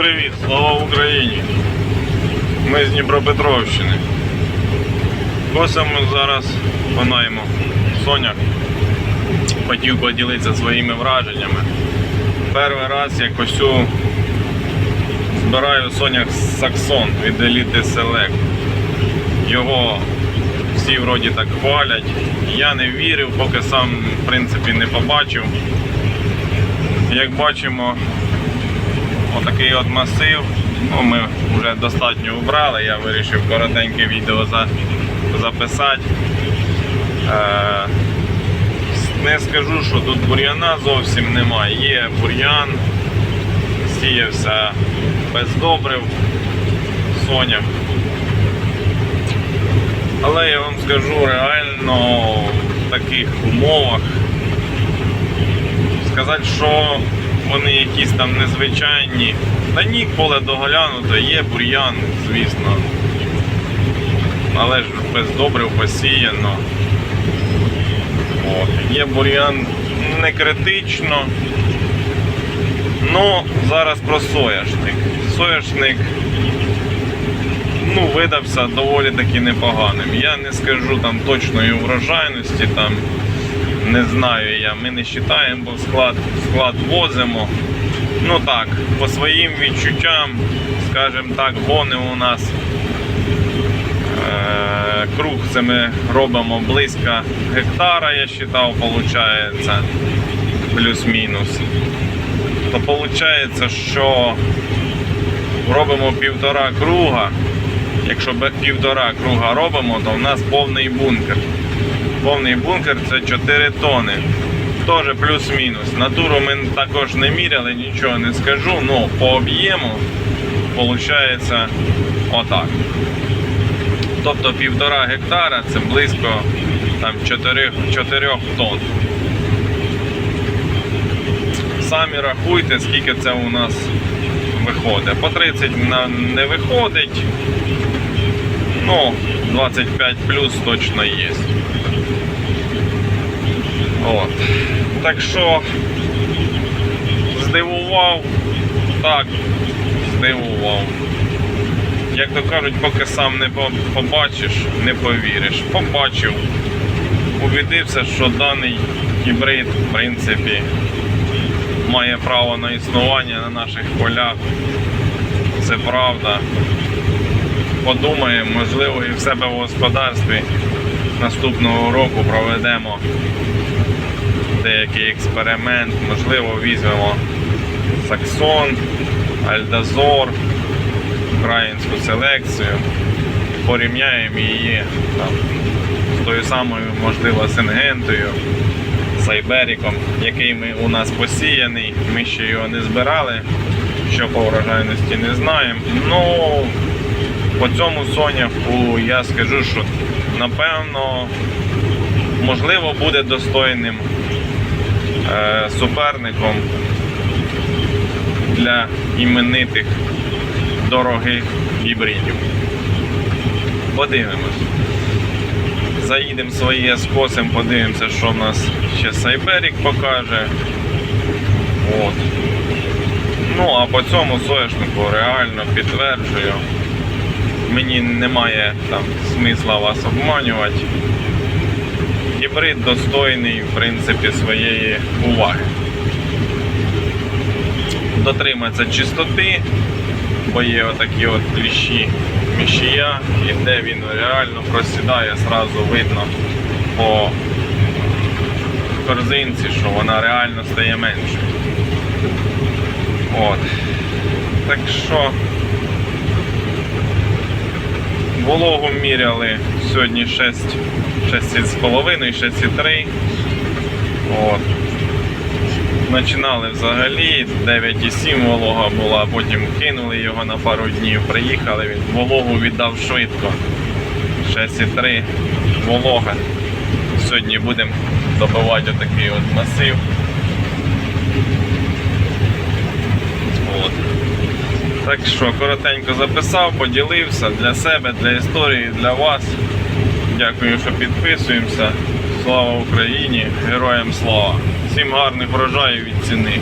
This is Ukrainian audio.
привіт! Слава Україні! Ми з Дніпропетровщини. Косимо зараз понаємо Соня. Хотів поділитися своїми враженнями. Перший раз я косю збираю Соняк Саксон від Elite Select. Його всі вроді так хвалять. Я не вірив, поки сам в принципі не побачив. Як бачимо, отакий от масив. Ну, ми вже достатньо убрали, я вирішив коротеньке відео за, записати. Е, не скажу, що тут бур'яна зовсім немає. Є бур'ян, сіявся без добрив, соняк. Але я вам скажу реально в таких умовах сказати, що вони якісь там незвичайні. Та ні, поле доглянуто, є бур'ян, звісно. Але ж без добрив посіяно. Є бур'ян не критично. Ну, зараз про соняшник. Соняшник ну, видався доволі таки непоганим. Я не скажу там точної врожайності, там не знаю я, ми не вважаємо, бо в склад, в склад возимо. Ну так, по своїм відчуттям, скажімо так, гони у нас. Е, круг це ми робимо близько гектара, я вважав, виходить, плюс-мінус. То виходить, що робимо півтора круга. Якщо півтора круга робимо, то в нас повний бункер. Повний бункер це 4 тони. Теж плюс-мінус. Натуру ми також не міряли, нічого не скажу, але по об'єму виходить отак. Тобто півтора гектара це близько там, 4, 4 тонн. Самі рахуйте, скільки це у нас виходить. По 30 на- не виходить. Ну, 25 плюс точно є. От. Так що здивував, так, здивував. Як то кажуть, поки сам не побачиш, не повіриш. Побачив, убідився, що даний гібрид, в принципі, має право на існування на наших полях. Це правда. Подумаємо, можливо, і в себе в господарстві наступного року проведемо деякий експеримент, можливо, візьмемо Саксон, Альдазор, українську селекцію, порівняємо її там, з тою самою, можливо, Сингентою, Сайберіком, який ми, у нас посіяний. Ми ще його не збирали, що по врожайності не знаємо. Ну, по цьому соняху я скажу, що напевно можливо буде достойним е, суперником для іменитих дорогих гібридів. Подивимось. Заїдемо своє скосим, подивимося, що в нас ще Сайберік покаже. От. Ну, а по цьому соняшнику реально підтверджую. Мені немає там смисла вас обманювати. Гібрид достойний, в принципі, своєї уваги. Дотриматися чистоти, бо є отакі от кліщі міщія, і де він реально просідає, зразу видно по корзинці, що вона реально стає меншою. От. Так що вологу міряли сьогодні 6, 6,5, 6,3. От. Починали взагалі 9,7 волога була, потім кинули його на пару днів, приїхали, він вологу віддав швидко. 6,3 волога. Сьогодні будемо добивати отакий от масив. От. Так що коротенько записав, поділився для себе, для історії, для вас. Дякую, що підписуємося. Слава Україні! Героям слава! Всім гарних врожаїв від ціни!